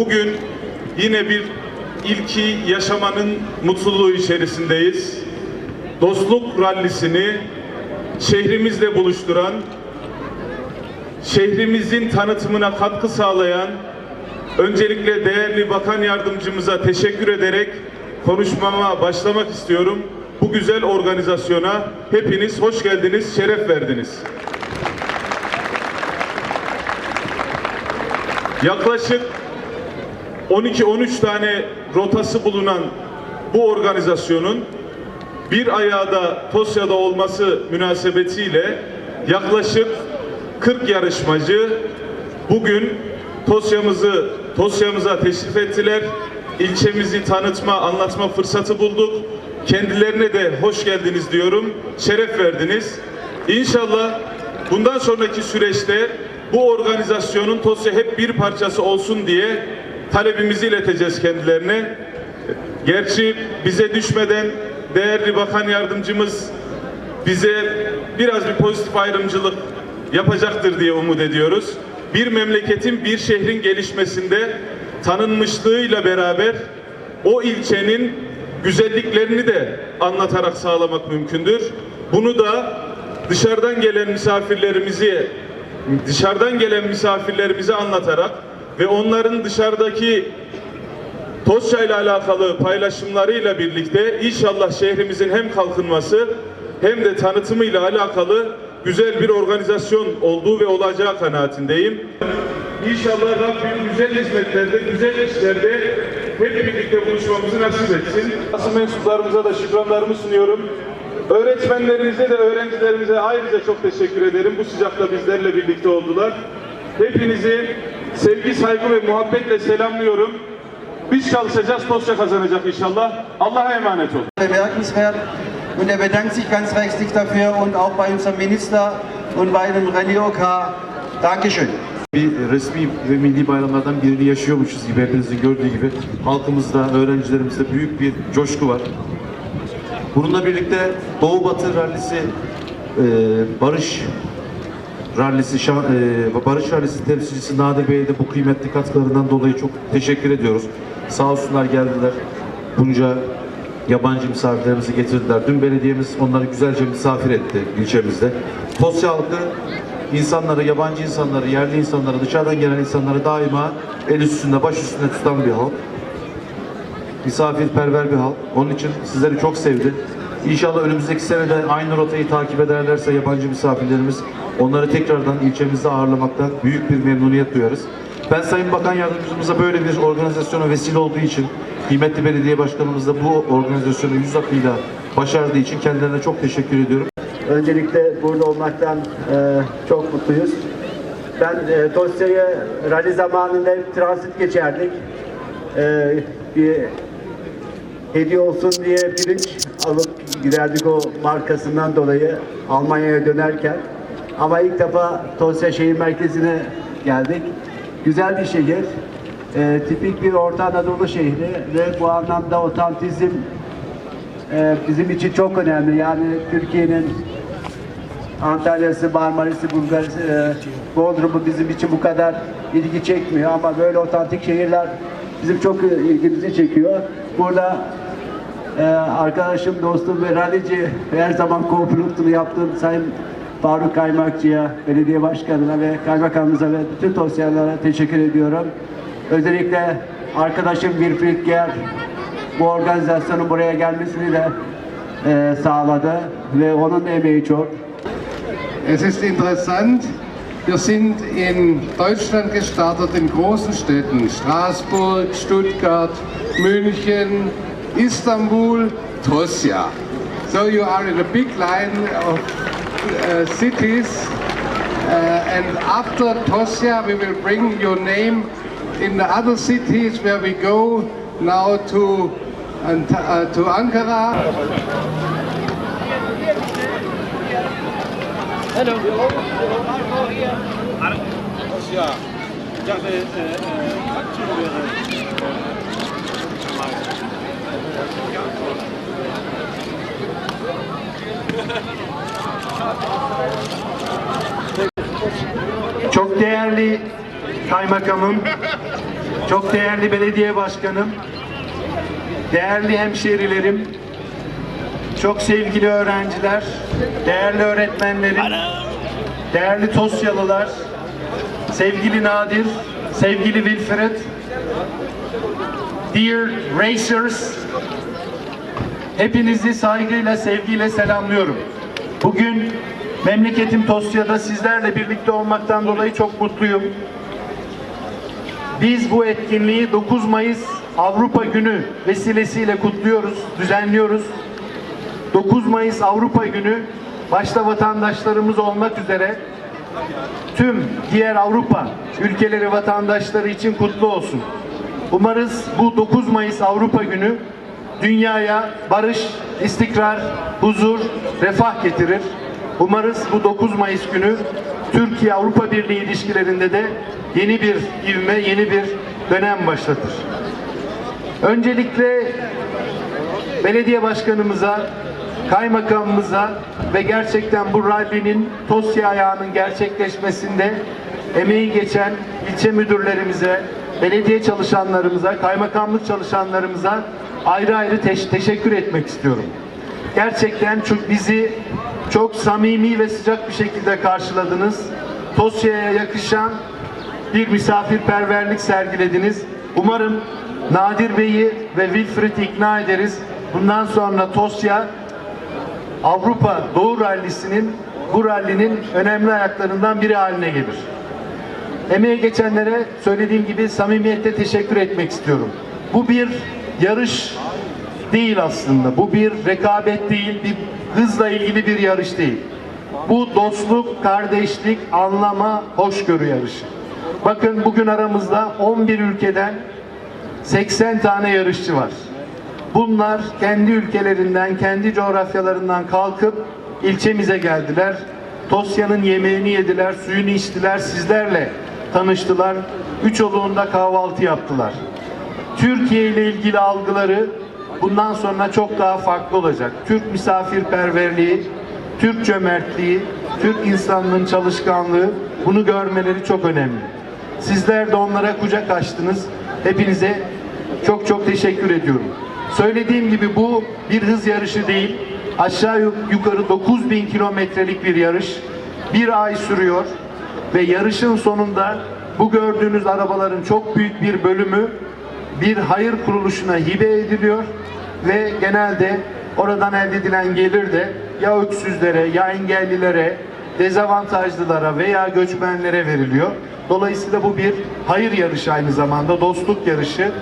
Bugün yine bir ilki yaşamanın mutluluğu içerisindeyiz. Dostluk rallisini şehrimizle buluşturan, şehrimizin tanıtımına katkı sağlayan, öncelikle değerli bakan yardımcımıza teşekkür ederek konuşmama başlamak istiyorum. Bu güzel organizasyona hepiniz hoş geldiniz, şeref verdiniz. Yaklaşık 12-13 tane rotası bulunan bu organizasyonun bir ayağı da Tosya'da olması münasebetiyle yaklaşık 40 yarışmacı bugün Tosya'mızı Tosya'mıza teşrif ettiler. İlçemizi tanıtma, anlatma fırsatı bulduk. Kendilerine de hoş geldiniz diyorum. Şeref verdiniz. İnşallah bundan sonraki süreçte bu organizasyonun Tosya hep bir parçası olsun diye talebimizi ileteceğiz kendilerine. Gerçi bize düşmeden değerli bakan yardımcımız bize biraz bir pozitif ayrımcılık yapacaktır diye umut ediyoruz. Bir memleketin, bir şehrin gelişmesinde tanınmışlığıyla beraber o ilçenin güzelliklerini de anlatarak sağlamak mümkündür. Bunu da dışarıdan gelen misafirlerimizi dışarıdan gelen misafirlerimize anlatarak ve onların dışarıdaki Tosya ile alakalı paylaşımlarıyla birlikte inşallah şehrimizin hem kalkınması hem de tanıtımıyla alakalı güzel bir organizasyon olduğu ve olacağı kanaatindeyim. İnşallah Rabbim güzel hizmetlerde, güzel işlerde hep birlikte buluşmamızı nasip etsin. Basın mensuplarımıza da şükranlarımı sunuyorum. Öğretmenlerimize de öğrencilerimize ayrıca çok teşekkür ederim. Bu sıcakta bizlerle birlikte oldular. Hepinizi sevgi, saygı ve muhabbetle selamlıyorum. Biz çalışacağız, Tosya kazanacak inşallah. Allah'a emanet olun. und er bedankt sich ganz rechtlich dafür und auch bei unserem Minister und bei dem René OK. Dankeschön. Bir resmi ve milli bayramlardan birini yaşıyormuşuz gibi hepinizin gördüğü gibi halkımızda, öğrencilerimizde büyük bir coşku var. Bununla birlikte Doğu Batı Rallisi, e, Barış Rallisi, Şa- e, Barış Rallisi temsilcisi Nadir Bey'e de bu kıymetli katkılarından dolayı çok teşekkür ediyoruz. Sağ olsunlar geldiler. Bunca yabancı misafirlerimizi getirdiler. Dün belediyemiz onları güzelce misafir etti ilçemizde. Tosya halkı insanları, yabancı insanları, yerli insanları, dışarıdan gelen insanları daima el üstünde, baş üstünde tutan bir halk misafirperver bir halk. Onun için sizleri çok sevdi. İnşallah önümüzdeki sene de aynı rotayı takip ederlerse yabancı misafirlerimiz onları tekrardan ilçemizde ağırlamaktan büyük bir memnuniyet duyarız. Ben Sayın Bakan Yardımcımıza böyle bir organizasyona vesile olduğu için, kıymetli belediye başkanımız da bu organizasyonu yüz akıyla başardığı için kendilerine çok teşekkür ediyorum. Öncelikle burada olmaktan e, çok mutluyuz. Ben e, Tosya'ya rally zamanında hep transit geçerdik. E, bir hediye olsun diye pirinç alıp giderdik o markasından dolayı Almanya'ya dönerken. Ama ilk defa Tosya şehir merkezine geldik. Güzel bir şehir. E, tipik bir Orta Anadolu şehri ve bu anlamda otantizm e, bizim için çok önemli. Yani Türkiye'nin Antalya'sı, Marmaris'i, Bulgar'sı, e, Bodrum'u bizim için bu kadar ilgi çekmiyor ama böyle otantik şehirler bizim çok ilgimizi çekiyor. Burada e, arkadaşım, dostum ve rallici her zaman co-pilotluğunu yaptığım Sayın Faruk Kaymakçı'ya, belediye başkanına ve kaymakamımıza ve bütün Tosyalılara teşekkür ediyorum. Özellikle arkadaşım Wilfried Ger bu organizasyonun buraya gelmesini de e, sağladı ve onun emeği çok. Es ist interessant, wir sind in Deutschland gestartet, in großen Städten, Straßburg, Stuttgart, München, Istanbul, Tosja. So you are in a big line of uh, cities uh, and after Tosja we will bring your name in the other cities where we go now to, uh, to Ankara. Çok değerli kaymakamım, çok değerli belediye başkanım, değerli hemşehrilerim, çok sevgili öğrenciler, değerli öğretmenlerim, değerli Tosyalılar, sevgili Nadir, sevgili Wilfred, dear racers, hepinizi saygıyla, sevgiyle selamlıyorum. Bugün memleketim Tosya'da sizlerle birlikte olmaktan dolayı çok mutluyum. Biz bu etkinliği 9 Mayıs Avrupa Günü vesilesiyle kutluyoruz, düzenliyoruz. 9 Mayıs Avrupa Günü başta vatandaşlarımız olmak üzere tüm diğer Avrupa ülkeleri vatandaşları için kutlu olsun. Umarız bu 9 Mayıs Avrupa Günü dünyaya barış, istikrar, huzur, refah getirir. Umarız bu 9 Mayıs günü Türkiye Avrupa Birliği ilişkilerinde de yeni bir ivme, yeni bir dönem başlatır. Öncelikle belediye başkanımıza, kaymakamımıza ve gerçekten bu rallinin Tosya ayağının gerçekleşmesinde emeği geçen ilçe müdürlerimize, belediye çalışanlarımıza, kaymakamlık çalışanlarımıza ayrı ayrı teş- teşekkür etmek istiyorum. Gerçekten çok bizi çok samimi ve sıcak bir şekilde karşıladınız. Tosya'ya yakışan bir misafirperverlik sergilediniz. Umarım Nadir Bey'i ve Wilfried'i ikna ederiz. Bundan sonra Tosya Avrupa Doğu Rallisi'nin bu rallinin önemli ayaklarından biri haline gelir. Emeğe geçenlere söylediğim gibi samimiyetle teşekkür etmek istiyorum. Bu bir yarış değil aslında. Bu bir rekabet değil, bir hızla ilgili bir yarış değil. Bu dostluk, kardeşlik, anlama, hoşgörü yarışı. Bakın bugün aramızda 11 ülkeden 80 tane yarışçı var. Bunlar kendi ülkelerinden, kendi coğrafyalarından kalkıp ilçemize geldiler. Tosya'nın yemeğini yediler, suyunu içtiler, sizlerle tanıştılar. Üç oluğunda kahvaltı yaptılar. Türkiye ile ilgili algıları bundan sonra çok daha farklı olacak. Türk misafirperverliği, Türk cömertliği, Türk insanlığın çalışkanlığı bunu görmeleri çok önemli. Sizler de onlara kucak açtınız. Hepinize çok çok teşekkür ediyorum. Söylediğim gibi bu bir hız yarışı değil. Aşağı yukarı 9000 kilometrelik bir yarış. Bir ay sürüyor ve yarışın sonunda bu gördüğünüz arabaların çok büyük bir bölümü bir hayır kuruluşuna hibe ediliyor ve genelde oradan elde edilen gelir de ya öksüzlere ya engellilere dezavantajlılara veya göçmenlere veriliyor. Dolayısıyla bu bir hayır yarışı aynı zamanda dostluk yarışı.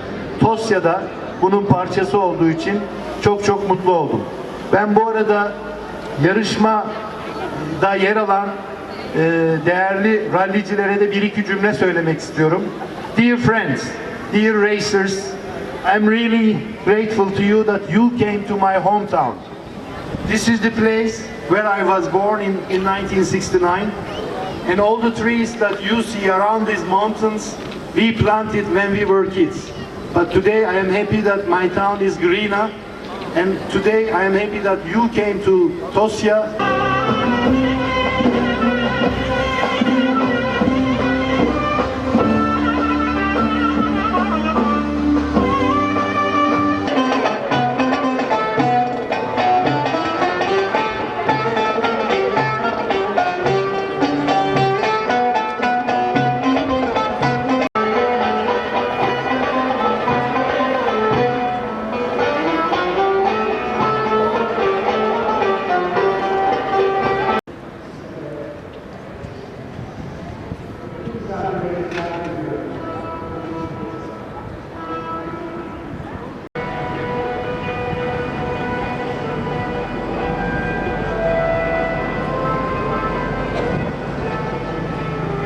Tosya'da bunun parçası olduğu için çok çok mutlu oldum. Ben bu arada yarışmada yer alan e, değerli rallicilere de bir iki cümle söylemek istiyorum. Dear friends, dear racers, I'm really grateful to you that you came to my hometown. This is the place where I was born in, in 1969 and all the trees that you see around these mountains we planted when we were kids. But today I am happy that my town is greener and today I am happy that you came to Tosya